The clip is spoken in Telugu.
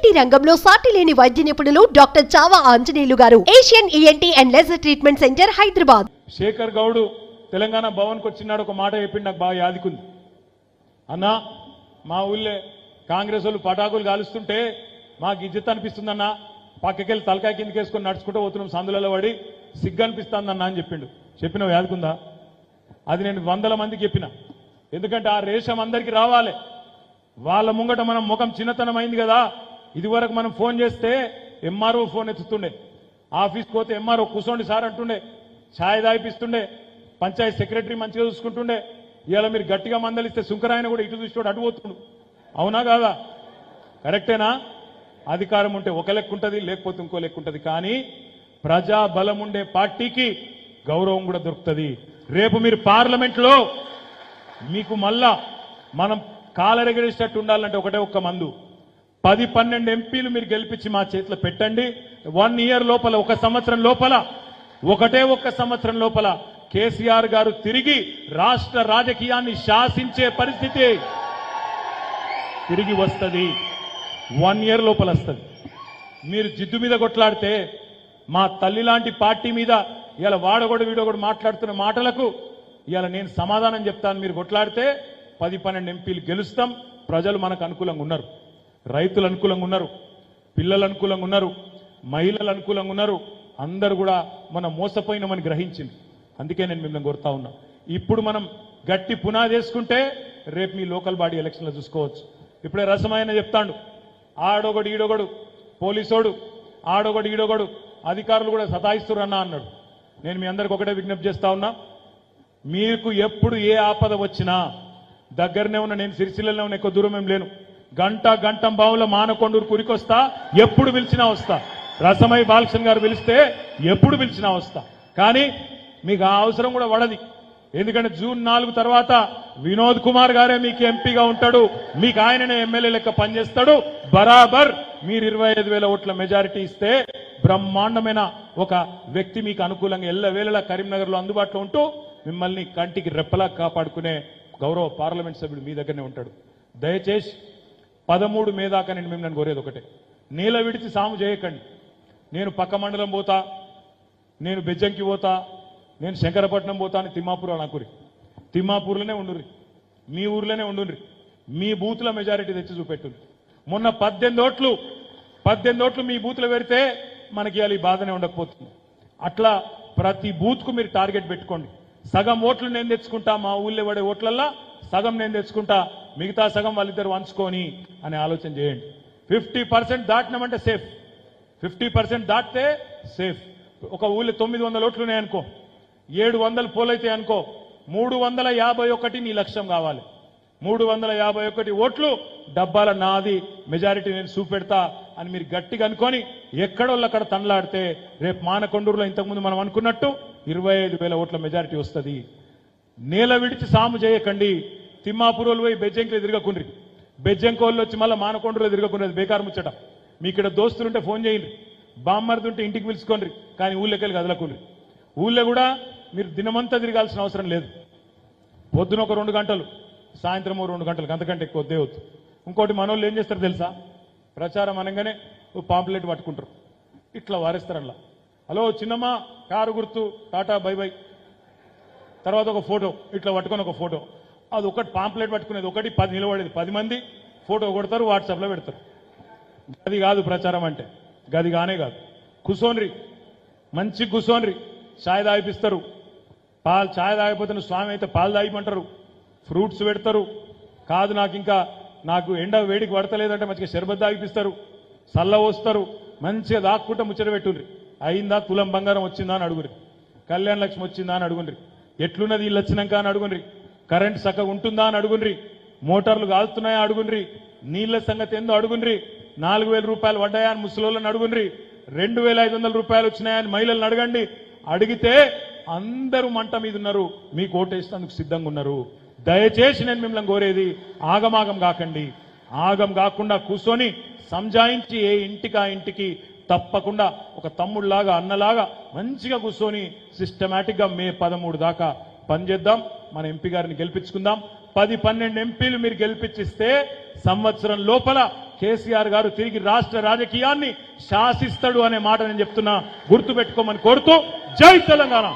ఈఎన్టీ రంగంలో సాటి లేని వైద్య నిపుణులు డాక్టర్ చావా ఆంజనేయులు గారు? Asian ENT and laser treatment centre Hyderabad. Shekhar Goud Telangana భవన్కి వచ్చినాడు ఒక మాట చెప్పింది నాకు బాగా యాదికుంది. అన్నా మా ఊళ్ళే కాంగ్రెస్ వాళ్ళు పటాకులు కాలుస్తుంటే మాకు ఇజ్జత్ అనిపిస్తుందన్నా పక్కకెళ్ళి తలకాయ కిందకి వేసుకొని నడుచుకుంటూ పోతున్నాం సందులలో పడి సిగ్గు అనిపిస్తుందన్నా అని చెప్పిండు. చెప్పిన యాదుకుందా? అది నేను వందల మందికి చెప్పిన. ఎందుకంటే ఆ రేషం అందరికీ రావాలి. వాళ్ళ ముంగట మనం ముఖం చిన్నతనం అయింది కదా. ఇదివరకు మనం ఫోన్ చేస్తే ఎంఆర్ఓ ఫోన్ ఎత్తుతుండే. ఆఫీస్కి పోతే ఎంఆర్ఓ కూర్చోండి సార్ అంటుండే. ఛాయ్ దాయిపిస్తుండే పంచాయత్ సెక్రటరీ మంచిగా చూసుకుంటుండే. ఇవాళ మీరు గట్టిగా మందలిస్తే శుంకరాయన కూడా ఇటు చూసి అటు పోతుండు. అవునా కాదా? కరెక్టేనా? అధికారం ఉంటే ఒక లెక్క ఉంటుంది లేకపోతే ఇంకో లెక్క ఉంటుంది. కానీ ప్రజా బలం ఉండే పార్టీకి గౌరవం కూడా దొరుకుతుంది. రేపు మీరు పార్లమెంట్లో మీకు మళ్ళా మనం కాలరెగరేసేటట్టు ఉండాలంటే ఒకటే ఒక్క మందు. పది పన్నెండు ఎంపీలు మీరు గెలిపించి మా చేతిలో పెట్టండి. వన్ ఇయర్ లోపల ఒక సంవత్సరం లోపల ఒకటే ఒక్క సంవత్సరం లోపల కేసీఆర్ గారు తిరిగి రాష్ట్ర రాజకీయాన్ని శాసించే పరిస్థితి తిరిగి వస్తుంది. వన్ ఇయర్ లోపల వస్తుంది. మీరు జిద్దు మీద కొట్లాడితే మా తల్లి లాంటి పార్టీ మీద ఇలా వాడగొడు వీడగొడు మాట్లాడుతున్న మాటలకు ఇవాళ నేను సమాధానం చెప్తాను. మీరు కొట్లాడితే పది పన్నెండు ఎంపీలు గెలుస్తాం. ప్రజలు మనకు అనుకూలంగా ఉన్నారు. రైతులు అనుకూలంగా ఉన్నారు పిల్లలు అనుకూలంగా ఉన్నారు మహిళలు అనుకూలంగా ఉన్నారు అందరు కూడా మనం మోసపోయినామని గ్రహించింది. అందుకే నేను మిమ్మల్ని కోరుతా ఉన్నా. ఇప్పుడు మనం గట్టి పునాది వేసుకుంటే రేపు మీ లోకల్ బాడీ ఎలక్షన్లో చూసుకోవచ్చు. ఇప్పుడే రసమైన చెప్తాడు ఆడొకడు ఈడొగడు పోలీసోడు ఆడొకడు ఈడొగడు అధికారులు కూడా సతాయిస్తురన్నా అన్నాడు. నేను మీ అందరికి ఒకటే విజ్ఞప్తి చేస్తా ఉన్నా మీకు ఎప్పుడు ఏ ఆపద వచ్చినా దగ్గరనే ఉన్న నేను సిరిసిల్లలో ఉన్న ఎక్కువ దూరం ఏం లేను. గంట గంటం బావుల మానకొండూరు కురికొస్తా ఎప్పుడు పిలిచినా వస్తా. రసమై బాలకృష్ణ గారు పిలిస్తే ఎప్పుడు పిలిచినా వస్తా. కానీ మీకు ఆ అవసరం కూడా పడది ఎందుకంటే జూన్ నాలుగు తర్వాత వినోద్ కుమార్ గారే మీకు ఎంపీగా ఉంటాడు మీకు ఆయననే ఎమ్మెల్యే లెక్క పనిచేస్తాడు. బరాబర్ మీరు ఇరవై ఐదు వేల ఓట్ల మెజారిటీ ఇస్తే బ్రహ్మాండమైన ఒక వ్యక్తి మీకు అనుకూలంగా ఎల్లవేళలా కరీంనగర్లో అందుబాటులో ఉంటూ మిమ్మల్ని కంటికి రెప్పలా కాపాడుకునే గౌరవ పార్లమెంట్ సభ్యుడు మీ దగ్గరనే ఉంటాడు. దయచేసి పదమూడు మే దాకా నేను మిమ్మల్ని కోరేది ఒకటే. నీళ్ళ విడిచి సాము చేయకండి నేను పక్క మండలం పోతా నేను బెజ్జంకి పోతా నేను శంకరపట్నం పోతా అని తిమ్మాపూర్ అనుకురి తిమ్మాపూర్లోనే ఉండుర్రి. మీ ఊర్లోనే ఉండుర్రి. మీ బూత్ల మెజారిటీ తెచ్చి చూపెట్టుంది మొన్న పద్దెనిమిది ఓట్లు పద్దెనిమిది ఓట్లు మీ బూత్లో పెడితే మనకి ఇవాళ ఈ బాధనే ఉండకపోతుంది. అట్లా ప్రతి బూత్కు మీరు టార్గెట్ పెట్టుకోండి. సగం ఓట్లు నేను తెచ్చుకుంటా మా ఊళ్ళో పడే ఓట్లల్లా సగం నేను తెచ్చుకుంటా మిగతా సగం వాళ్ళిద్దరు వంచుకొని అనే ఆలోచన చేయండి. ఫిఫ్టీ పర్సెంట్ దాటినామంటే సేఫ్. ఫిఫ్టీ పర్సెంట్ దాటితే సేఫ్. ఒక ఊళ్ళో తొమ్మిది వందల ఓట్లు ఉన్నాయనుకో ఏడు వందలు పోలైతే అనుకో. మూడు వందల యాభై ఒకటి నీ లక్ష్యం కావాలి. మూడు వందల యాభై ఒకటి ఓట్లు డబ్బాల నాది మెజారిటీ నేను చూపెడతా అని మీరు గట్టిగా అనుకొని ఎక్కడోళ్ళు అక్కడ తనలాడితే రేపు మానకొండూరులో ఇంతకుముందు మనం అనుకున్నట్టు ఇరవై ఐదు వేల ఓట్ల మెజారిటీ వస్తుంది. నేల విడిచి సాము చేయకండి. తిమ్మాపురోలు పోయి బెజ్జంకిలో తిరగకుండ్రి బెజ్జంకోళ్ళు వచ్చి మళ్ళీ మానకొండలో తిరగకుండా అది బేకారు ముచ్చట. మీ ఇక్కడ దోస్తులుంటే ఫోన్ చేయండి. బామ్మర్దుంటే ఇంటికి పిలుచుకోండి కానీ ఊళ్ళోకెళ్ళి కదలకుండ్రి. ఊళ్ళో కూడా మీరు దినమంతా తిరగాల్సిన అవసరం లేదు. పొద్దున ఒక రెండు గంటలు సాయంత్రం రెండు గంటలు అంతకంటే ఎక్కువ వద్దే వద్దు. ఇంకోటి మనోళ్ళు ఏం చేస్తారు తెలుసా? ప్రచారం అనగానే ఓ పాంప్లెట్ పట్టుకుంటారు. ఇట్లా వారేస్తారు అలా హలో చిన్నమ్మ కారు గుర్తు టాటా బై బై. తర్వాత ఒక ఫోటో ఇట్లా పట్టుకొని ఒక ఫోటో. అది ఒకటి పాంప్లెట్ పట్టుకునేది ఒకటి పది నిలబడేది. పది మంది ఫోటో కొడతారు వాట్సాప్లో పెడతారు. గది కాదు ప్రచారం అంటే. గది కానే కాదు. కుసోన్రి. మంచి కుసోన్రి. ఛాయ్ తాగిపిస్తారు. పాలు ఛాయ్ తాగిపోతున్న స్వామి అయితే పాలు తాగిమంటారు. ఫ్రూట్స్ పెడతారు. కాదు నాకు ఇంకా నాకు ఎండ వేడికి పడతలేదంటే మంచిగా షర్బత్ తాగిపిస్తారు. సల్ల పోస్తారు. మంచిగా దాక్కుంటా ముచ్చట పెట్టుండ్రి అయిందా తులం బంగారం వచ్చిందా అని అడుగురి కళ్యాణ లక్ష్మి వచ్చిందా అని అడుగుండ్రి ఎట్లున్నది వీళ్ళు వచ్చినాక అని అడుగుండ్రి కరెంట్ చక్కగా ఉంటుందా అని అడుగుండ్రి. మోటార్లు కాలుతున్నాయా అడుగుండ్రి. నీళ్ళ సంగతి ఏందో అడుగుండ్రి. నాలుగు వేల రూపాయలు పడ్డాయా అని ముసలోళ్ళని అడుగుండ్రి. రెండు వేల ఐదు వందల రూపాయలు వచ్చినాయని మహిళలను అడగండి. అడిగితే అందరూ మంట మీద ఉన్నారు. మీకు ఓటేసినందుకు సిద్ధంగా ఉన్నారు. దయచేసి నేను మిమ్మల్ని కోరేది ఆగమాగం కాకండి. ఆగం కాకుండా కూర్చొని సంజాయించి ఏ ఇంటికి ఆ ఇంటికి తప్పకుండా ఒక తమ్ముళ్ళాగా అన్నలాగా మంచిగా కూర్చొని సిస్టమేటిక్గా మే పదమూడు దాకా పనిచేద్దాం మన ఎంపీ గారిని గెలిపించుకుందాం. పది పన్నెండు ఎంపీలు మీరు గెలిపించిస్తే సంవత్సరం లోపల కేసీఆర్ గారు తిరిగి రాష్ట్ర రాజకీయాన్ని శాసిస్తాడు అనే మాట నేను చెప్తున్నా. గుర్తు పెట్టుకోమని కోరుతూ జై తెలంగాణ.